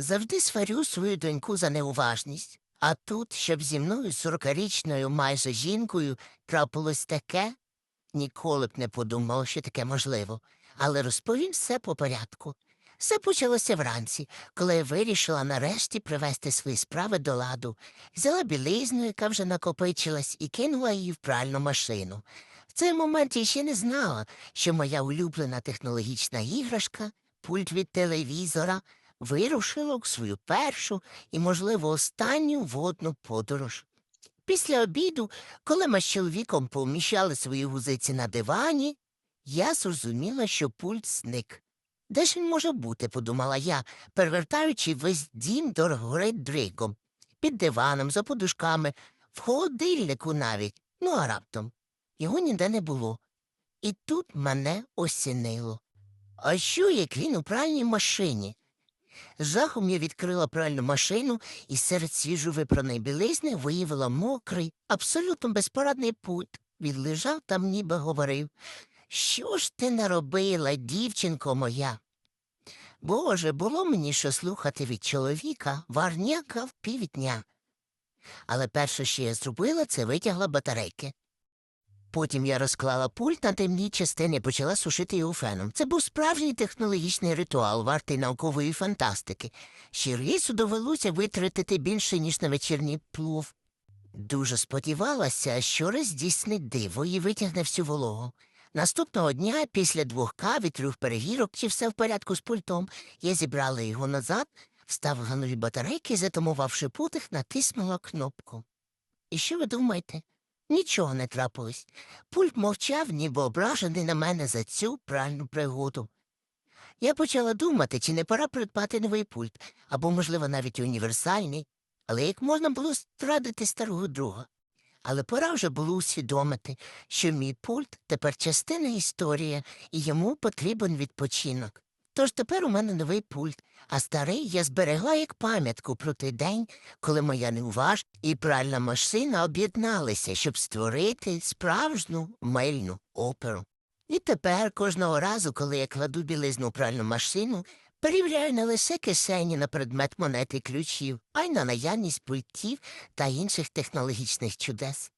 Завжди сварю свою доньку за неуважність. А тут, щоб зі мною сорокарічною майже жінкою трапилось таке, ніколи б не подумав, що таке можливо. Але розповім все по порядку. Все почалося вранці, коли я вирішила нарешті привести свої справи до ладу. Взяла білизну, яка вже накопичилась, і кинула її в пральну машину. В цей момент я ще не знала, що моя улюблена технологічна іграшка, пульт від телевізора, вирушила у свою першу і, можливо, останню водну подорож. Після обіду, коли ми з чоловіком поміщали свої гузиці на дивані, я зрозуміла, що пульт зник. Де ж він може бути, подумала я, перевертаючи весь дім дорогори дригом, під диваном, за подушками, в холодильнику навіть, ну а раптом. Його ніде не було. І тут мене осінило. А що, як він у пральній машині? Жахом я відкрила пральну машину і серед свіжовипраної білизни виявила мокрий, абсолютно безпорадний пульт. Він лежав там, ніби говорив. Що ж ти наробила, дівчинко моя? Боже, було мені що слухати від чоловіка варняка в півдня. Але перше, що я зробила, це витягла батарейки. Потім я розклала пульт на темній частині і почала сушити його феном. Це був справжній технологічний ритуал, вартий наукової фантастики. Щирису довелося витратити більше, ніж на вечірній плов. Дуже сподівалася, що раз диво і витягне всю вологу. Наступного дня, після двох кав і трьох перевірок, чи все в порядку з пультом, я зібрала його назад, вставила нові батарейки і, затамувавши потих, натиснула кнопку. І що ви думаєте? Нічого не трапилось. Пульт мовчав, ніби ображений на мене за цю пральну пригоду. Я почала думати, чи не пора придбати новий пульт, або, можливо, навіть універсальний, але як можна було страдити старого друга. Але пора вже було усвідомити, що мій пульт тепер частина історії, і йому потрібен відпочинок. Тож тепер у мене новий пульт, а старий я зберегла як пам'ятку про той день, коли моя неуваж і пральна машина об'єдналися, щоб створити справжню мильну оперу. І тепер кожного разу, коли я кладу білизну у пральну машину, перевіряю не лише кишені на предмет монет і ключів, а й на наявність пультів та інших технологічних чудес.